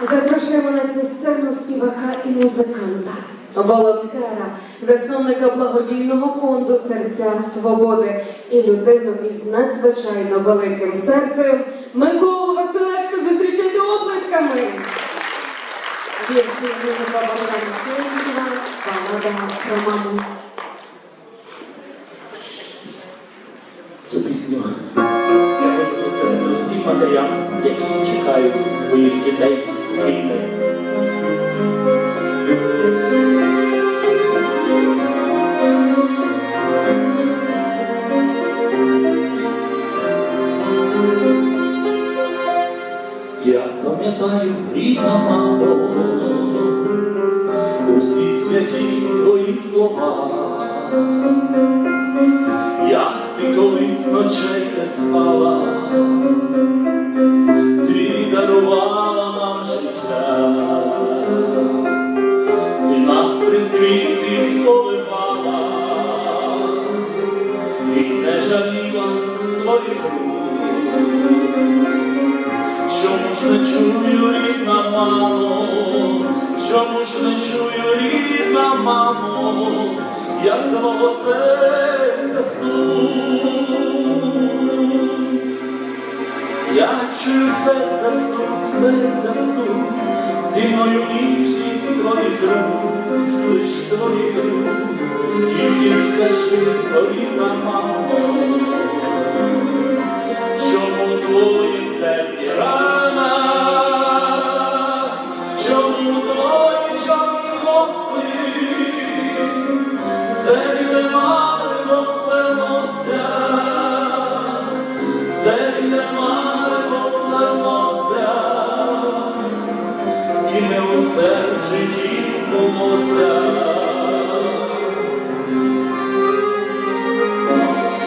Запрошуємо на цю сцену співака і музиканта, волонтера, засновника благодійного фонду Серця Свободи і людину із надзвичайно великим серцем Миколу Василечка. Зустрічайте оплесками. Вірші музика Богдана Києва, балада про. Цю пісню я хочу присвятити усім матерям, які чекають своїх дітей. Я пам'ятаю, рідна мамо, усі святі твої слова. Як ти колись ночей не спала, ти дарувала жаліла своїх рук. Чому ж не чую, рідна мамо, чому ж не чую, рідна мамо, як твого серця стук. Я чую серця стук, серця стук, зі мною ніжність твоїх рук, лиш твоїх рук, тільки скажи, о, рідна мамо, Чому твої серці рана? Чому твої чорні коси? Це марно плелося, це марно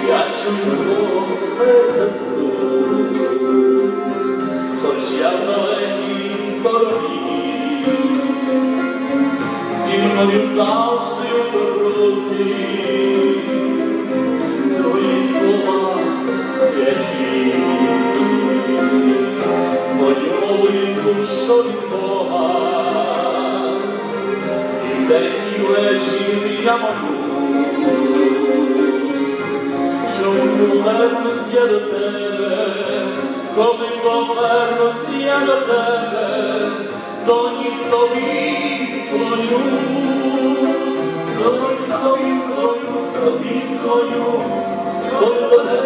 Я чую серця стук, хоч я в далекій стороні, зі завжди у твої слова святі, твою молитву, що від Бога, день і вечір я молюсь. Чому повернусь я до тебе, коли повернусь я до тебе, то ніхто тобі клонюсь, тобі тобі клонюсь, тобі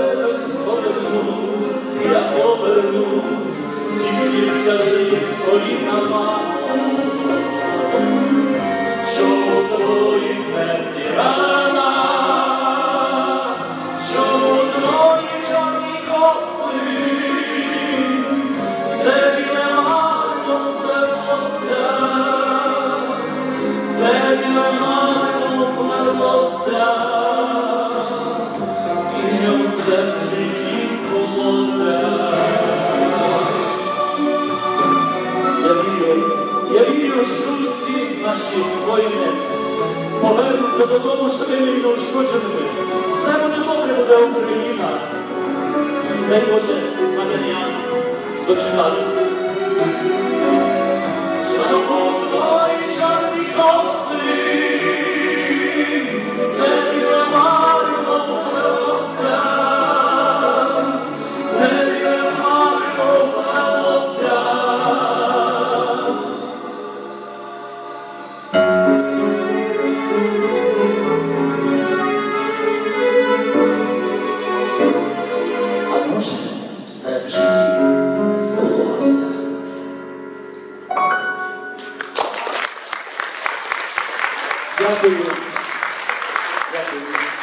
наші воїни повернуться додому живими і неушкодженими. Все буде добре, буде Україна. Дай Боже, матеріал дочекатися. Дякую. Дякую.